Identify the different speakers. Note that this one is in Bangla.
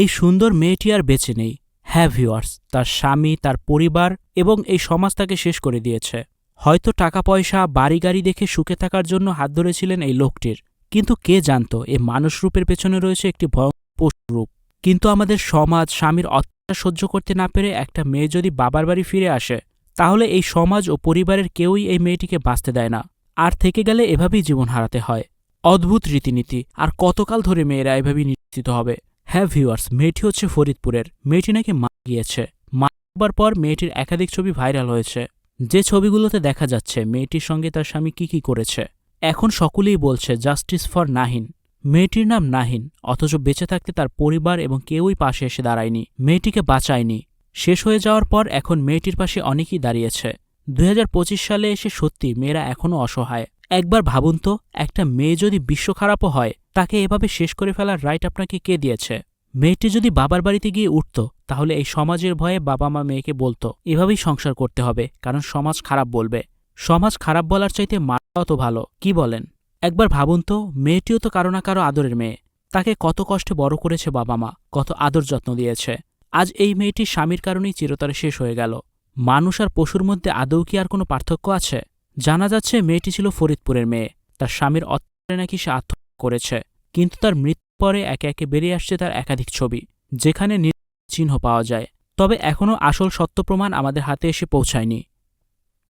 Speaker 1: এই সুন্দর মেয়েটি আর বেঁচে নেই। হ্যাঁ ভিউয়ার্স তার স্বামী, তার পরিবার এবং এই সমাজ তাকে শেষ করে দিয়েছে। হয়তো টাকা পয়সা বাড়ি গাড়ি দেখে সুখে থাকার জন্য হাত ধরেছিলেন এই লোকটির। কিন্তু কে জানত, এ মানুষ রূপের পেছনে রয়েছে একটি ভয়ঙ্কর রূপ। কিন্তু আমাদের সমাজ স্বামীর অত্যাচার সহ্য করতে না পেরে একটা মেয়ে যদি বাবার বাড়ি ফিরে আসে, তাহলে এই সমাজ ও পরিবারের কেউই এই মেয়েটিকে বাঁচতে দেয় না। আর থেকে গেলে এভাবেই জীবন হারাতে হয়। অদ্ভুত রীতিনীতি, আর কতকাল ধরে মেয়েরা এভাবেই নিশ্চিত হবে। হ্যাঁ ভিউয়ার্স, মেয়েটি হচ্ছে ফরিদপুরের। মেয়েটি নাকি মারা গিয়েছে। মারবার পর মেয়েটির একাধিক ছবি ভাইরাল হয়েছে। যে ছবিগুলোতে দেখা যাচ্ছে, মেয়েটির সঙ্গে তার স্বামী কি কি করেছে। এখন সকলেই বলছে, জাস্টিস ফর নাহিন। মেয়েটির নাম নাহিন, অথচ বেঁচে থাকতে তার পরিবার এবং কেউই পাশে এসে দাঁড়ায়নি। মেয়েটিকে বাঁচায়নি। শেষ হয়ে যাওয়ার পর এখন মেয়েটির পাশে অনেকেই দাঁড়িয়েছে। দুই হাজার পঁচিশ সালে এসে সত্যি মেয়েরা এখনও অসহায়। একবার ভাবুন তো, একটা মেয়ে যদি বিশ্ব খারাপও হয়, তাকে এভাবে শেষ করে ফেলার রাইট আপনাকে কে দিয়েছে? মেয়েটি যদি বাবার বাড়িতে গিয়ে উঠত, তাহলে এই সমাজের ভয়ে বাবা মা মেয়েকে বলতো, এভাবেই সংসার করতে হবে, কারণ সমাজ খারাপ বলবে। সমাজ খারাপ বলার চাইতে মারাও তো ভালো, কি বলেন? একবার ভাবুন তো, মেয়েটিও তো কারও না কারও আদরের মেয়ে, তাকে কত কষ্টে বড় করেছে বাবা মা কত আদর যত্ন দিয়েছে। আজ এই মেয়েটির স্বামীর কারণেই চিরতরে শেষ হয়ে গেল। মানুষ আর পশুর মধ্যে আদৌ কি আর কোনো পার্থক্য আছে? জানা যাচ্ছে মেয়েটি ছিল ফরিদপুরের মেয়ে। তার স্বামীর অত্যাচারে নাকি সে আত্মহত্যা করেছে। কিন্তু তার মৃত্যুর পরে একে একে বেরিয়ে আসছে তার একাধিক ছবি, যেখানে চিহ্ন পাওয়া যায়। তবে এখনও আসল সত্য প্রমাণ আমাদের হাতে এসে পৌঁছায়নি।